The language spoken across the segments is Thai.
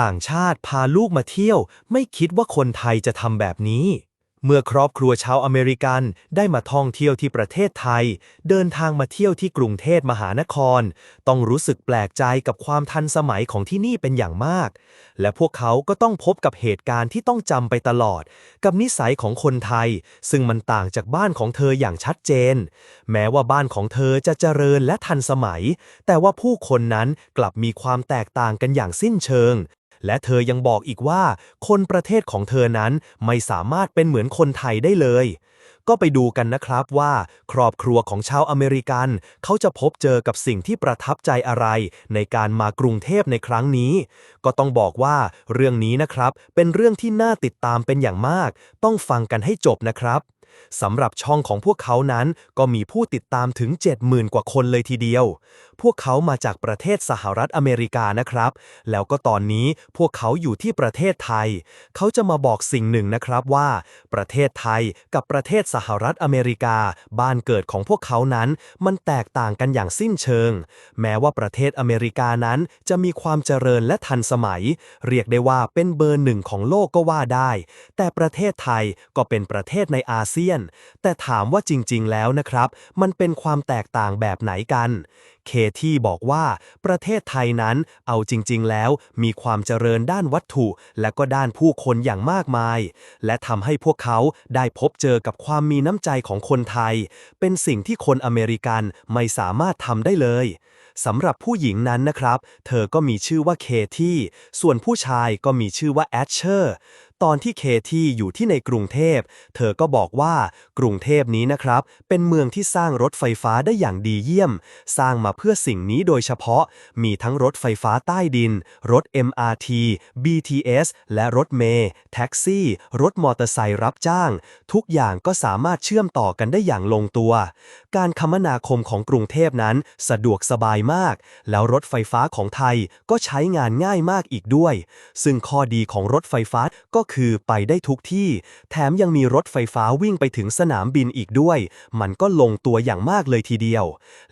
ต่างชาติพาลูกมาเที่ยว ไม่คิดว่าคนไทยจะทำแบบนี้ เมื่อครอบครัวชาวอเมริกันได้มาท่องเที่ยวที่ประเทศไทย เดินทางมาเที่ยวที่กรุงเทพมหานคร ต้องรู้สึกแปลกใจกับความทันสมัยของที่นี่เป็นอย่างมาก และพวกเขาก็ต้องพบกับเหตุการณ์ที่ต้องจำไปตลอด กับนิสัยของคนไทย ซึ่งมันต่างจากบ้านของเธออย่างชัดเจน แม้ว่าบ้านของเธอจะเจริญและทันสมัย แต่ว่าผู้คนนั้นกลับมีความแตกต่างกันอย่างสิ้นเชิง และเธอยังบอกอีกว่า คนประเทศของเธอนั้นไม่สามารถเป็นเหมือนคนไทยได้เลย ก็ไปดูกันนะครับว่า ครอบครัวของชาวอเมริกัน เขาจะพบเจอกับสิ่งที่ประทับใจอะไร ในการมากรุงเทพในครั้งนี้ ก็ต้องบอกว่าเรื่องนี้นะครับ เป็นเรื่องที่น่าติดตามเป็นอย่างมาก ต้องฟังกันให้จบนะครับ สำหรับช่องของพวกเขานั้นก็มีผู้ติดตามถึง 70,000 กว่าคนเลยทีเดียว พวกเขามาจากประเทศสหรัฐอเมริกานะครับ แล้วก็ตอนนี้พวกเขาอยู่ที่ประเทศไทย เขาจะมาบอกสิ่งหนึ่งนะครับว่า ประเทศไทยกับประเทศสหรัฐอเมริกา บ้านเกิดของพวกเขานั้น มันแตกต่างกันอย่างสิ้นเชิง แม้ว่าประเทศอเมริกานั้นจะมีความเจริญและทันสมัย เรียกได้ว่าเป็นเบอร์หนึ่งของโลกก็ว่าได้ แต่ประเทศไทยก็เป็นประเทศในอาเซียนแต่ถามว่าจริง ๆ แล้วนะครับ มันเป็นความแตกต่างแบบไหนกัน เคที่บอกว่าประเทศไทยนั้นเอาจริง ๆ แล้วมีความเจริญด้านวัตถุ และก็ด้านผู้คนอย่างมากมาย และทำให้พวกเขาได้พบเจอกับความมีน้ำใจของคนไทย เป็นสิ่งที่คนอเมริกันไม่สามารถทำได้เลยสำหรับผู้หญิงนั้นนะครับ เธอก็มีชื่อว่าเคที่ ส่วนผู้ชายก็มีชื่อว่าแอชเชอร์ ตอนที่เคที่อยู่ที่ในกรุงเทพ เธอก็บอกว่ากรุงเทพนี้นะครับ เป็นเมืองที่สร้างรถไฟฟ้าได้อย่างดีเยี่ยม สร้างมาเพื่อสิ่งนี้โดยเฉพาะ มีทั้งรถไฟฟ้าใต้ดิน รถ MRT BTS และรถเมล์แท็กซี่ รถมอเตอร์ไซค์รับจ้าง ทุกอย่างก็สามารถเชื่อมต่อกันได้อย่างลงตัว การคมนาคมของกรุงเทพนั้นสะดวกสบายมาก แล้วรถไฟฟ้าของไทยก็ใช้งานง่ายมากอีกด้วย ซึ่งข้อดีของรถไฟฟ้าก็คือไปได้ทุกที่ แถมยังมีรถไฟฟ้าวิ่งไปถึงสนามบินอีกด้วย มันก็ลงตัวอย่างมากเลยทีเดียว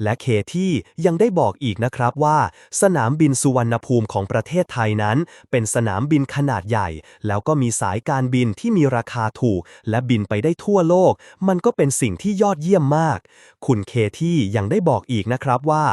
และเคที่ยังได้บอกอีกนะครับว่า สนามบินสุวรรณภูมิของประเทศไทยนั้น เป็นสนามบินขนาดใหญ่ แล้วก็มีสายการบินที่มีราคาถูก และบินไปได้ทั่วโลก มันก็เป็นสิ่งที่ยอดเยี่ยมมาก คุณเคที่ยังได้บอกอีกนะครับว่า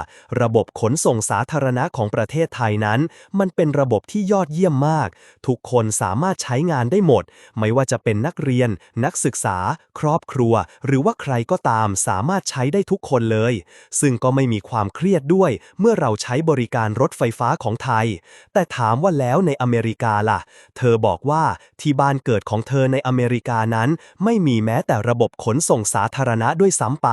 ระบบขนส่งสาธารณะของประเทศไทยนั้น มันเป็นระบบที่ยอดเยี่ยมมาก ทุกคนสามารถใช้งานได้หมด ไม่ว่าจะเป็นนักเรียน นักศึกษา ครอบครัว หรือว่าใครก็ตามสามารถใช้ได้ทุกคนเลย ซึ่งก็ไม่มีความเครียดด้วย เมื่อเราใช้บริการรถไฟฟ้าของไทย แต่ถามว่าแล้วในอเมริกาล่ะ เธอบอกว่าที่บ้านเกิดของเธอในอเมริกานั้น ไม่มีแม้แต่ระบบขนส่งสาธารณะด้วยซ้ำไป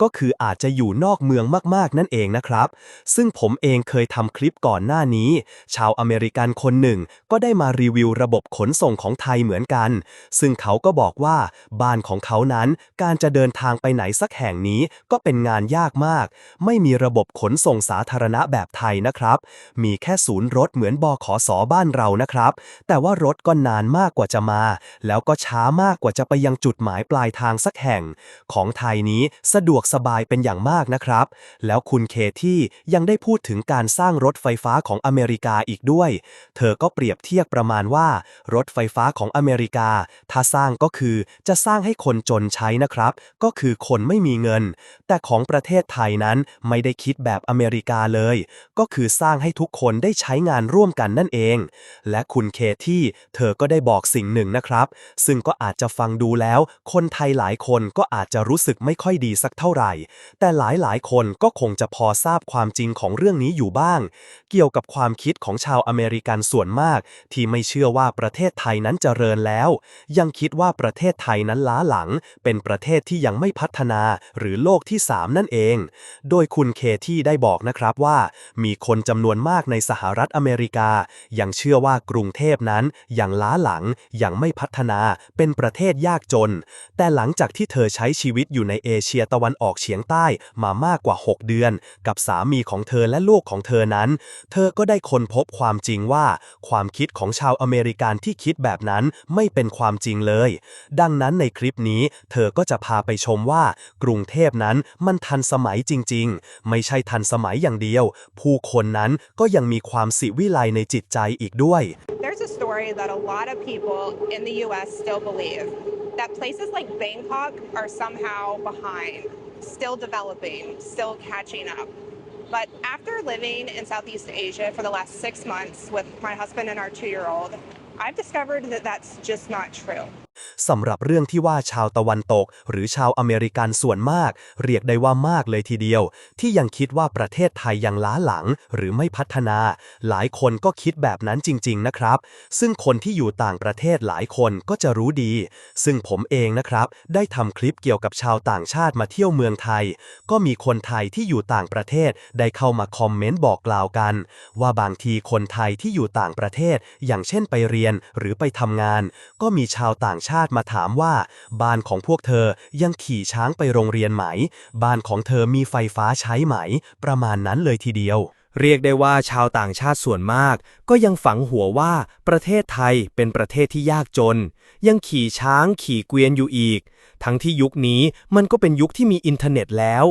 ก็คืออาจจะอยู่นอกเมืองมากๆนั่นเองนะครับ ซึ่งผมเองเคยทำคลิปก่อนหน้านี้ ชาวอเมริกันคนหนึ่งก็ได้มารีวิวระบบขนส่งของไทยเหมือนกัน ซึ่งเขาก็บอกว่าบ้านของเขานั้นการจะเดินทางไปไหนสักแห่งนี้ก็เป็นงานยากมาก ไม่มีระบบขนส่งสาธารณะแบบไทยนะครับ มีแค่ศูนย์รถเหมือนบขสบ้านเรานะครับ แต่ว่ารถก็นานมากกว่าจะมา แล้วก็ช้ามากกว่าจะไปยังจุดหมายปลายทางสักแห่ง ของไทยนี้สะดวกสบายเป็นอย่างมากนะครับ แล้วคุณเคที่ยังได้พูดถึงการสร้างรถไฟฟ้าของอเมริกาอีกด้วย เธอก็เปรียบเทียบประมาณว่า รถไฟไฟฟ้าของอเมริกา ถ้าสร้างก็คือจะสร้างให้คนจนใช้นะครับ ก็คือคนไม่มีเงิน แต่ของประเทศไทยนั้นไม่ได้คิดแบบอเมริกาเลย ก็คือสร้างให้ทุกคนได้ใช้งานร่วมกันนั่นเอง และคุณเคที่เธอก็ได้บอกสิ่งหนึ่งนะครับ ซึ่งก็อาจจะฟังดูแล้ว คนไทยหลายคนก็อาจจะรู้สึกไม่ค่อยดีสักเท่าไหร่ แต่หลายหลายคนก็คงจะพอทราบความจริงของเรื่องนี้อยู่บ้าง เกี่ยวกับความคิดของชาวอเมริกันส่วนมาก ที่ไม่เชื่อว่าประเทศไทยยนั้นเจริญแล้ว ยังคิดว่าประเทศไทยนั้นล้าหลัง เป็นประเทศที่ยังไม่พัฒนาหรือโลกที่ 3 นั่นเอง โดยคุณเคที่ได้บอกนะครับว่า มีคนจำนวนมากในสหรัฐอเมริกา ยังเชื่อว่ากรุงเทพนั้นยังล้าหลังยังไม่พัฒนาเป็นประเทศยากจน แต่หลังจากที่เธอใช้ชีวิตอยู่ในเอเชียตะวันออกเฉียงใต้มามากกว่า 6 เดือน กับสามีของเธอและลูกของเธอนั้น เธอก็ได้ค้นพบความจริงว่า ความคิดของชาวอเมริกันที่คิดแบบนั้นไม่เป็นความจริงเลย ดังนั้นในคลิปนี้ เธอก็จะพาไปชมว่า กรุงเทพนั้นมันทันสมัยจริง ๆ ไม่ใช่ทันสมัยอย่างเดียว ผู้คนนั้นก็ยังมีความสิวิไลในจิตใจอีกด้วย There's a story that a lot of people in the US still believe that places like Bangkok are somehow behind, still developing, still catching up. But after living in Southeast Asia for the last six months with my husband and our two year old, I've discovered that that's just not true. สำหรับเรื่องที่ว่าชาวตะวันตก หรือชาวอเมริกันส่วนมาก เรียกได้ว่ามากเลยทีเดียว ที่ยังคิดว่าประเทศไทยยังล้าหลัง หรือไม่พัฒนา หลายคนก็คิดแบบนั้นจริง ๆ นะครับ ซึ่งคนที่อยู่ต่างประเทศหลายคนก็จะรู้ดี ซึ่งผมเองนะครับ ได้ทำคลิปเกี่ยวกับชาวต่างชาติมาเที่ยวเมืองไทย ก็มีคนไทยที่อยู่ต่างประเทศได้เข้ามาคอมเมนต์บอกกล่าวกัน ว่าบางทีคนไทยที่อยู่ต่างประเทศ อย่างเช่นไปเรียนหรือไปทำงาน ก็มีชาวต่างชาติมาถามว่า บ้านของพวกเธอยังขี่ช้างไปโรงเรียนไหม บ้านของเธอมีไฟฟ้าใช้ไหม ประมาณนั้นเลยทีเดียว เรียกได้ว่าชาวต่างชาติส่วนมาก ก็ยังฝังหัวว่าประเทศไทยเป็นประเทศที่ยากจน ยังขี่ช้างขี่เกวียนอยู่อีก ทั้งที่ยุคนี้มันก็เป็นยุคที่มีอินเทอร์เน็ตแล้ว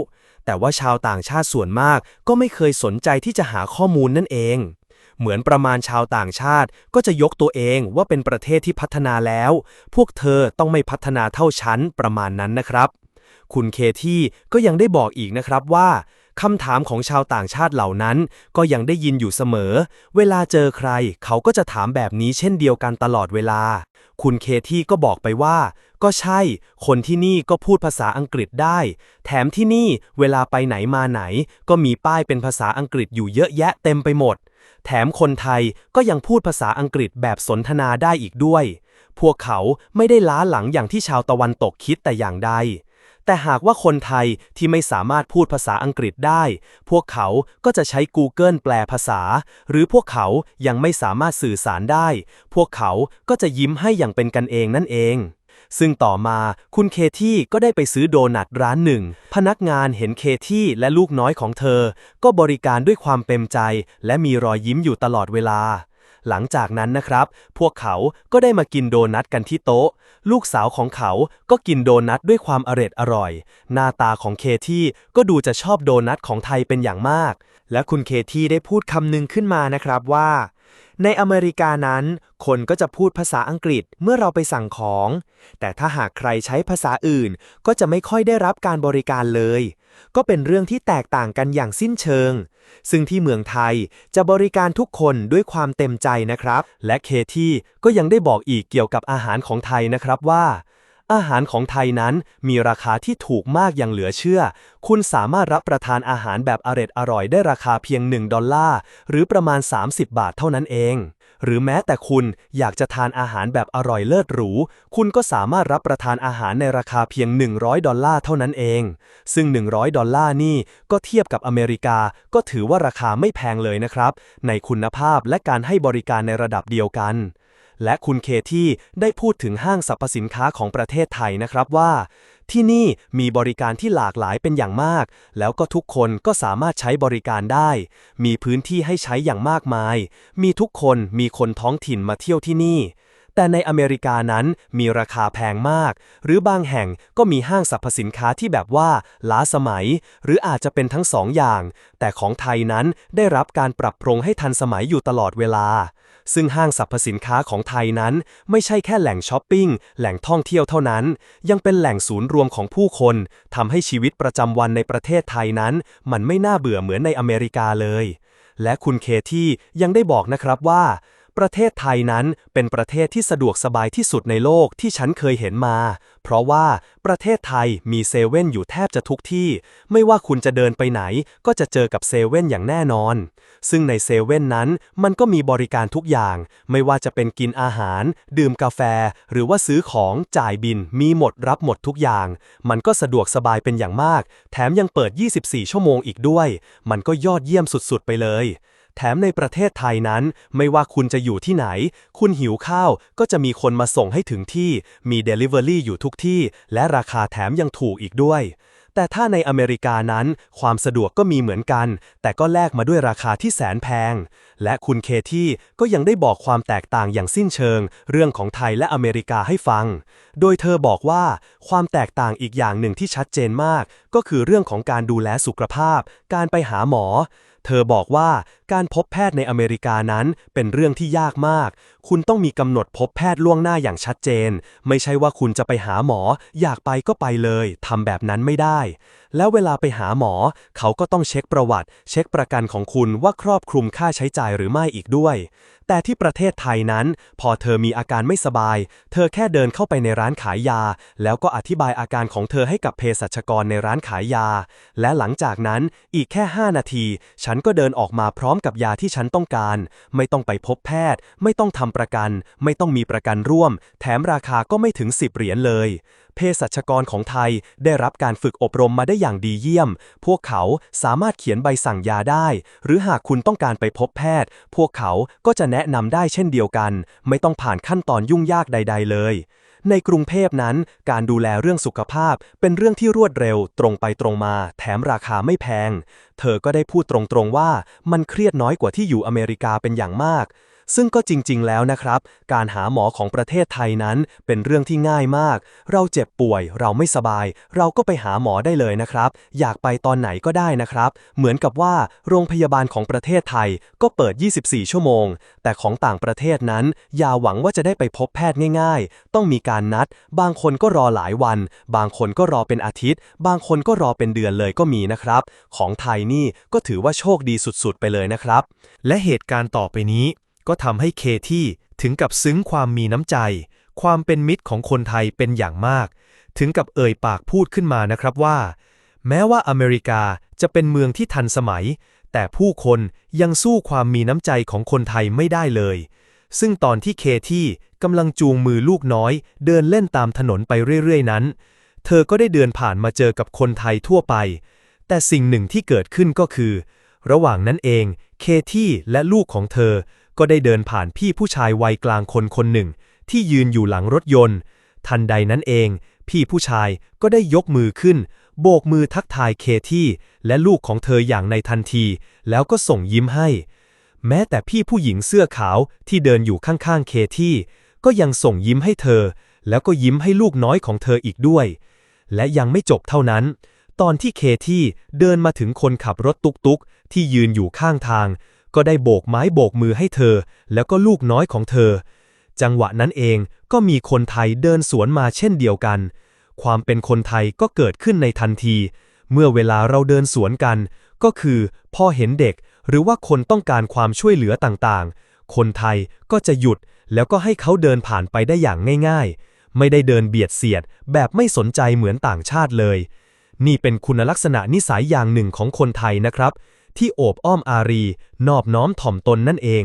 แต่ว่าชาวต่างชาติส่วนมากก็ไม่เคยสนใจที่จะหาข้อมูลนั่นเอง เหมือนประมาณชาวต่างชาติ ก็จะยกตัวเองว่าเป็นประเทศที่พัฒนาแล้ว พวกเธอต้องไม่พัฒนาเท่าฉันประมาณนั้นนะครับ คุณเคที่ก็ยังได้บอกอีกนะครับว่าคำถามของชาวต่างชาติเหล่านั้น ก็ยังได้ยินอยู่เสมอ เวลาเจอใคร เขาก็จะถามแบบนี้เช่นเดียวกันตลอดเวลา คุณเคที่ก็บอกไปว่า ก็ใช่ คนที่นี่ก็พูดภาษาอังกฤษได้ แถมที่นี่เวลาไปไหนมาไหน ก็มีป้ายเป็นภาษาอังกฤษอยู่เยอะแยะเต็มไปหมด แถมคนไทยก็ยังพูดภาษาอังกฤษแบบสนทนาได้อีกด้วย พวกเขาไม่ได้ล้าหลังอย่างที่ชาวตะวันตกคิดแต่อย่างใด แต่หากว่าคนไทยที่ไม่สามารถพูดภาษาอังกฤษได้ พวกเขาก็จะใช้ Google แปลภาษา หรือพวกเขายังไม่สามารถสื่อสารได้ พวกเขาก็จะยิ้มให้อย่างเป็นกันเองนั่นเอง ซึ่งต่อมาคุณเคที่ก็ได้ไปซื้อโดนัทร้านหนึ่ง พนักงานเห็นเคที่และลูกน้อยของเธอ ก็บริการด้วยความเต็มใจ และมีรอยยิ้มอยู่ตลอดเวลา หลังจากนั้นนะครับ พวกเขาก็ได้มากินโดนัทกันที่โต๊ะ ลูกสาวของเขาก็กินโดนัทด้วยความอร็ดอร่อย หน้าตาของเคที่ก็ดูจะชอบโดนัทของไทยเป็นอย่างมาก และคุณเคที่ได้พูดคำหนึ่งขึ้นมานะครับว่า ในอเมริกานั้น คนก็จะพูดภาษาอังกฤษเมื่อเราไปสั่งของ แต่ถ้าหากใครใช้ภาษาอื่น ก็จะไม่ค่อยได้รับการบริการเลย ก็เป็นเรื่องที่แตกต่างกันอย่างสิ้นเชิง ซึ่งที่เมืองไทยจะบริการทุกคนด้วยความเต็มใจนะครับ และเคที่ก็ยังได้บอกอีกเกี่ยวกับอาหารของไทยนะครับว่า อาหารของไทยนั้นมีราคาที่ถูกมากอย่างเหลือเชื่อ คุณสามารถรับประทานอาหารแบบอร็ดอร่อยได้ราคาเพียง 1 ดอลลาร์ หรือประมาณ 30 บาทเท่านั้นเอง หรือแม้แต่คุณอยากจะทานอาหารแบบอร่อยเลิศหรู คุณก็สามารถรับประทานอาหารในราคาเพียง 100 ดอลลาร์เท่านั้นเอง ซึ่ง 100 ดอลลาร์นี่ก็เทียบกับอเมริกา ก็ถือว่าราคาไม่แพงเลยนะครับ ในคุณภาพและการให้บริการในระดับเดียวกัน และคุณเคที่ได้พูดถึงห้างสรรพสินค้าของประเทศไทยนะครับว่า ที่นี่มีบริการที่หลากหลายเป็นอย่างมาก แล้วก็ทุกคนก็สามารถใช้บริการได้ มีพื้นที่ให้ใช้อย่างมากมาย มีทุกคนมีคนท้องถิ่นมาเที่ยวที่นี่แต่ในอเมริกานั้นมีราคาแพงมาก หรือบางแห่งก็มีห้างสรรพสินค้าที่แบบว่าล้าสมัย หรืออาจจะเป็นทั้งสองอย่าง แต่ของไทยนั้นได้รับการปรับปรุงให้ทันสมัยอยู่ตลอดเวลา ซึ่งห้างสรรพสินค้าของไทยนั้น ไม่ใช่แค่แหล่งช้อปปิ้ง แหล่งท่องเที่ยวเท่านั้น ยังเป็นแหล่งศูนย์รวมของผู้คนทำให้ชีวิตประจำวันในประเทศไทยนั้น มันไม่น่าเบื่อเหมือนในอเมริกาเลย และคุณเคที่ยังได้บอกนะครับว่า ประเทศไทยนั้นเป็นประเทศที่สะดวกสบายที่สุดในโลกที่ฉันเคยเห็นมา เพราะว่าประเทศไทยมีเซเว่นอยู่แทบจะทุกที่ ไม่ว่าคุณจะเดินไปไหน ก็จะเจอกับเซเว่นอย่างแน่นอน ซึ่งในเซเว่นนั้นมันก็มีบริการทุกอย่าง ไม่ว่าจะเป็นกินอาหาร ดื่มกาแฟ หรือว่าซื้อของจ่ายบินมีหมดรับหมดทุกอย่าง มันก็สะดวกสบายเป็นอย่างมาก แถมยังเปิด 24 ชั่วโมงอีกด้วย มันก็ยอดเยี่ยมสุดๆไปเลย แถมในประเทศไทยนั้น ไม่ว่าคุณจะอยู่ที่ไหน คุณหิวข้าวก็จะมีคนมาส่งให้ถึงที่ มี Delivery อยู่ทุกที่ และราคาแถมยังถูกอีกด้วย แต่ถ้าในอเมริกานั้น ความสะดวกก็มีเหมือนกัน แต่ก็แลกมาด้วยราคาที่แสนแพง และคุณเคที่ก็ยังได้บอกความแตกต่างอย่างสิ้นเชิง เรื่องของไทยและอเมริกาให้ฟัง โดยเธอบอกว่าความแตกต่างอีกอย่างหนึ่งที่ชัดเจนมาก ก็คือเรื่องของการดูแลสุขภาพ การไปหาหมอ เธอบอกว่า การพบแพทย์ในอเมริกานั้นเป็นเรื่องที่ยากมาก คุณต้องมีกำหนดพบแพทย์ล่วงหน้าอย่างชัดเจน ไม่ใช่ว่าคุณจะไปหาหมอ อยากไปก็ไปเลยทำแบบนั้นไม่ได้ แล้วเวลาไปหาหมอ เขาก็ต้องเช็คประวัติ เช็คประกันของคุณว่าครอบคลุมค่าใช้จ่ายหรือไม่อีกด้วย แต่ที่ประเทศไทยนั้น พอเธอมีอาการไม่สบาย เธอแค่เดินเข้าไปในร้านขายยา แล้วก็อธิบายอาการของเธอให้กับเภสัชกรในร้านขายยา และหลังจากนั้นอีกแค่ 5 นาที ฉันก็เดินออกมาพร้อมกับยาที่ฉันต้องการ ไม่ต้องไปพบแพทย์ ไม่ต้องทำประกัน ไม่ต้องมีประกันร่วม แถมราคาก็ไม่ถึง 10 เหรียญเลย เภสัชกรของไทยได้รับการฝึกอบรมมาได้อย่างดีเยี่ยม พวกเขาสามารถเขียนใบสั่งยาได้ หรือหากคุณต้องการไปพบแพทย์ พวกเขาก็จะแนะนำได้เช่นเดียวกัน ไม่ต้องผ่านขั้นตอนยุ่งยากใด ๆ เลย ในกรุงเทพนั้น การดูแลเรื่องสุขภาพ เป็นเรื่องที่รวดเร็ว ตรงไปตรงมา แถมราคาไม่แพง เธอก็ได้พูดตรงๆว่ามันเครียดน้อยกว่าที่อยู่อเมริกาเป็นอย่างมาก ซึ่งก็จริง ๆ แล้วนะครับ การหาหมอของประเทศไทยนั้นเป็นเรื่องที่ง่ายมาก เราเจ็บป่วย เราไม่สบาย เราก็ไปหาหมอได้เลยนะครับ อยากไปตอนไหนก็ได้นะครับ เหมือนกับว่าโรงพยาบาลของประเทศไทยก็เปิด 24 ชั่วโมง แต่ของต่างประเทศนั้น อย่าหวังว่าจะได้ไปพบแพทย์ง่าย ๆ ต้องมีการนัด บางคนก็รอหลายวัน บางคนก็รอเป็นอาทิตย์ บางคนก็รอเป็นเดือนเลยก็มีนะครับ ของไทยนี่ก็ถือว่าโชคดีสุดๆ ไปเลยนะครับ และเหตุการณ์ต่อไปนี้ ก็ทำให้เคที่ถึงกับซึ้งความมีน้ำใจ ความเป็นมิตรของคนไทยเป็นอย่างมาก ถึงกับเอ่ยปากพูดขึ้นมานะครับว่า แม้ว่าอเมริกาจะเป็นเมืองที่ทันสมัย แต่ผู้คนยังสู้ความมีน้ำใจของคนไทยไม่ได้เลย ซึ่งตอนที่เคที่กำลังจูงมือลูกน้อย เดินเล่นตามถนนไปเรื่อยๆนั้น เธอก็ได้เดินผ่านมาเจอกับคนไทยทั่วไป แต่สิ่งหนึ่งที่เกิดขึ้นก็คือ ระหว่างนั้นเอง เคที่และลูกของเธอ ก็ได้เดินผ่านพี่ผู้ชายวัยกลางคนคนหนึ่ง ที่ยืนอยู่หลังรถยนต์ ทันใดนั้นเอง พี่ผู้ชายก็ได้ยกมือขึ้น โบกมือทักทายเคที่และลูกของเธออย่างในทันที แล้วก็ส่งยิ้มให้ แม้แต่พี่ผู้หญิงเสื้อขาวที่เดินอยู่ข้างๆเคที่ก็ยังส่งยิ้มให้เธอ แล้วก็ยิ้มให้ลูกน้อยของเธออีกด้วย และยังไม่จบเท่านั้น ตอนที่เคที่เดินมาถึงคนขับรถตุกๆ ที่ยืนอยู่ข้างทาง ก็ได้โบกไม้โบกมือให้เธอ แล้วก็ลูกน้อยของเธอ จังหวะนั้นเองก็มีคนไทยเดินสวนมาเช่นเดียวกัน ความเป็นคนไทยก็เกิดขึ้นในทันที เมื่อเวลาเราเดินสวนกัน ก็คือพอเห็นเด็กหรือว่าคนต้องการความช่วยเหลือต่างๆ คนไทยก็จะหยุดแล้วก็ให้เขาเดินผ่านไปได้อย่างง่ายๆ ไม่ได้เดินเบียดเสียด แบบไม่สนใจเหมือนต่างชาติเลย นี่เป็นคุณลักษณะนิสัยอย่างหนึ่งของคนไทยนะครับ ที่โอบอ้อมอารี นอบน้อมถ่อมตนนั่นเอง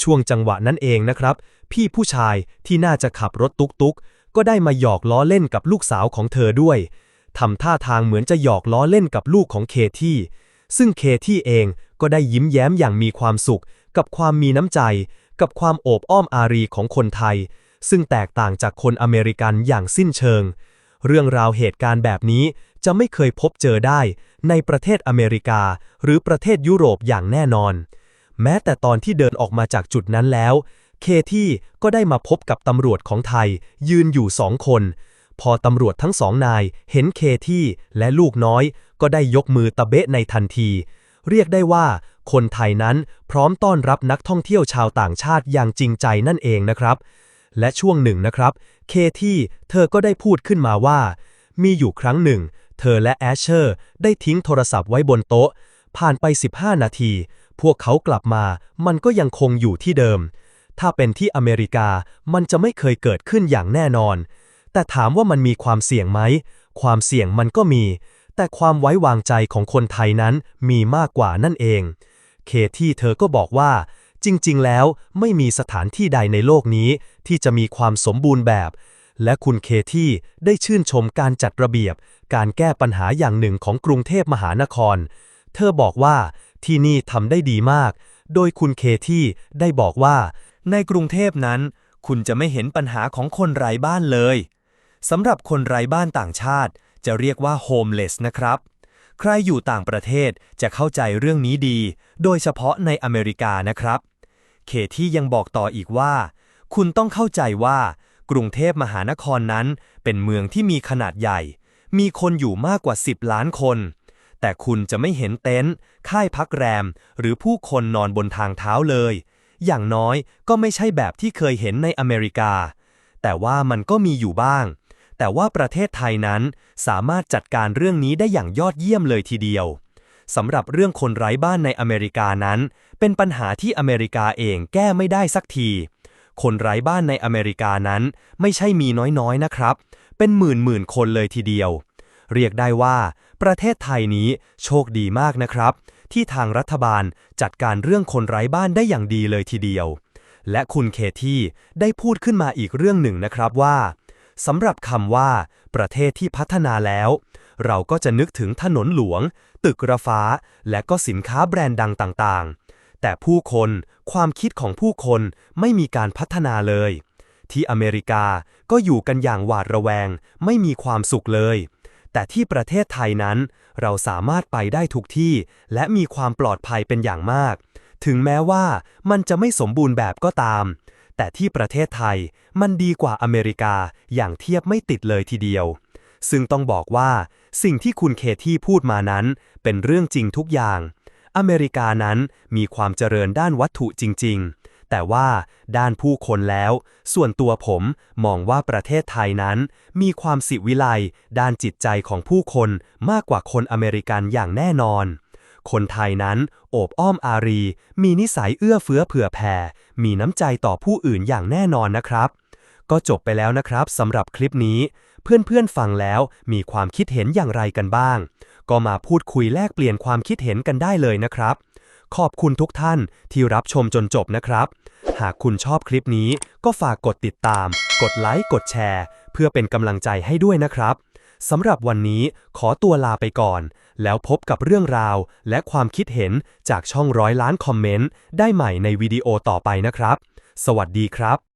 ช่วงจังหวะนั้นเองนะครับ พี่ผู้ชายที่น่าจะขับรถตุกๆก็ได้มาหยอกล้อเล่นกับลูกสาวของเธอด้วยทำท่าทางเหมือนจะหยอกล้อเล่นกับลูกของเคที่ ซึ่งเคที่เองก็ได้ยิ้มแย้มอย่างมีความสุข กับความมีน้ำใจ กับความโอบอ้อมอารีของคนไทย ซึ่งแตกต่างจากคนอเมริกันอย่างสิ้นเชิง เรื่องราวเหตุการณ์แบบนี้ จะไม่เคยพบเจอได้ ในประเทศอเมริกา หรือประเทศยุโรปอย่างแน่นอน แม้แต่ตอนที่เดินออกมาจากจุดนั้นแล้ว เคที่ก็ได้มาพบกับตำรวจของไทย ยืนอยู่สองคน พอตำรวจทั้งสองนายเห็นเคที่และลูกน้อย ก็ได้ยกมือตะเบะในทันที เรียกได้ว่า คนไทยนั้นพร้อมต้อนรับนักท่องเที่ยวชาวต่างชาติอย่างจริงใจนั่นเองนะครับ และช่วงหนึ่งนะครับ เคที่เธอก็ได้พูดขึ้นมาว่า มีอยู่ครั้งหนึ่ง เธอและแอชเชอร์ได้ทิ้งโทรศัพท์ไว้บนโต๊ะ ผ่านไป 15 นาที พวกเขากลับมา มันก็ยังคงอยู่ที่เดิม ถ้าเป็นที่อเมริกามันจะไม่เคยเกิดขึ้นอย่างแน่นอน แต่ถามว่ามันมีความเสี่ยงไหม ความเสี่ยงมันก็มี แต่ความไว้วางใจของคนไทยนั้นมีมากกว่านั่นเอง เคที่เธอก็บอกว่า จริง ๆ แล้วไม่มีสถานที่ใดในโลกนี้ที่จะมีความสมบูรณ์แบบ และคุณเคที่ได้ชื่นชมการจัดระเบียบ การแก้ปัญหาอย่างหนึ่งของกรุงเทพมหานคร เธอบอกว่าที่นี่ทำได้ดีมาก โดยคุณเคที่ได้บอกว่า ในกรุงเทพนั้น คุณจะไม่เห็นปัญหาของคนไร้บ้านเลยสำหรับคนไร้บ้านต่างชาติ จะเรียกว่า homeless นะครับ ใครอยู่ต่างประเทศจะเข้าใจเรื่องนี้ดี โดยเฉพาะในอเมริกานะครับ เคที่ยังบอกต่ออีกว่า คุณต้องเข้าใจว่า กรุงเทพมหานครนั้น เป็นเมืองที่มีขนาดใหญ่ มีคนอยู่มากกว่า 10 ล้านคน แต่คุณจะไม่เห็นเต็นท์ค่ายพักแรม หรือผู้คนนอนบนทางเท้าเลย อย่างน้อยก็ไม่ใช่แบบที่เคยเห็นในอเมริกา แต่ว่ามันก็มีอยู่บ้าง แต่ว่าประเทศไทยนั้นสามารถจัดการเรื่องนี้ได้อย่างยอดเยี่ยมเลยทีเดียวสำหรับเรื่องคนไร้บ้านในอเมริกานั้น เป็นปัญหาที่อเมริกาเองแก้ไม่ได้สักที คนไร้บ้านในอเมริกานั้นไม่ใช่มีน้อยๆนะครับ เป็นหมื่นหมื่นๆคนเลยทีเดียว เรียกได้ว่า ประเทศไทยนี้โชคดีมากนะครับ ที่ทางรัฐบาลจัดการเรื่องคนไร้บ้านได้อย่างดีเลยทีเดียว และคุณเคที่ได้พูดขึ้นมาอีกเรื่องหนึ่งนะครับว่าสำหรับคำว่า ประเทศที่พัฒนาแล้ว เราก็จะนึกถึงถนนหลวง ตึกระฟ้า และก็สินค้าแบรนด์ดังต่างๆ แต่ผู้คน ความคิดของผู้คนไม่มีการพัฒนาเลย ที่อเมริกาก็อยู่กันอย่างหวาดระแวง ไม่มีความสุขเลย แต่ที่ประเทศไทยนั้น เราสามารถไปได้ทุกที่ และมีความปลอดภัยเป็นอย่างมาก ถึงแม้ว่ามันจะไม่สมบูรณ์แบบก็ตาม แต่ที่ประเทศไทยมันดีกว่าอเมริกาอย่างเทียบไม่ติดเลยทีเดียว ซึ่งต้องบอกว่า สิ่งที่คุณเคที่พูดมานั้น เป็นเรื่องจริงทุกอย่าง อเมริกานั้นมีความเจริญด้านวัตถุจริง ๆ แต่ว่าด้านผู้คนแล้ว ส่วนตัวผมมองว่าประเทศไทยนั้น มีความสิวิไลด้านจิตใจของผู้คนมากกว่าคนอเมริกันอย่างแน่นอน คนไทยนั้นโอบอ้อมอารี มีนิสัยเอื้อเฟื้อเผื่อแผ่ มีน้ำใจต่อผู้อื่นอย่างแน่นอนนะครับ ก็จบไปแล้วนะครับสำหรับคลิปนี้ เพื่อนๆฟังแล้วมีความคิดเห็นอย่างไรกันบ้าง ก็มาพูดคุยแลกเปลี่ยนความคิดเห็นกันได้เลยนะครับ ขอบคุณทุกท่านที่รับชมจนจบนะครับ หากคุณชอบคลิปนี้ก็ฝากกดติดตาม กดไลค์กดแชร์ เพื่อเป็นกำลังใจให้ด้วยนะครับสำหรับวันนี้ขอตัวลาไปก่อน แล้วพบกับเรื่องราวและความคิดเห็นจากช่องร้อยล้านคอมเมนต์ได้ใหม่ในวิดีโอต่อไปนะครับ สวัสดีครับ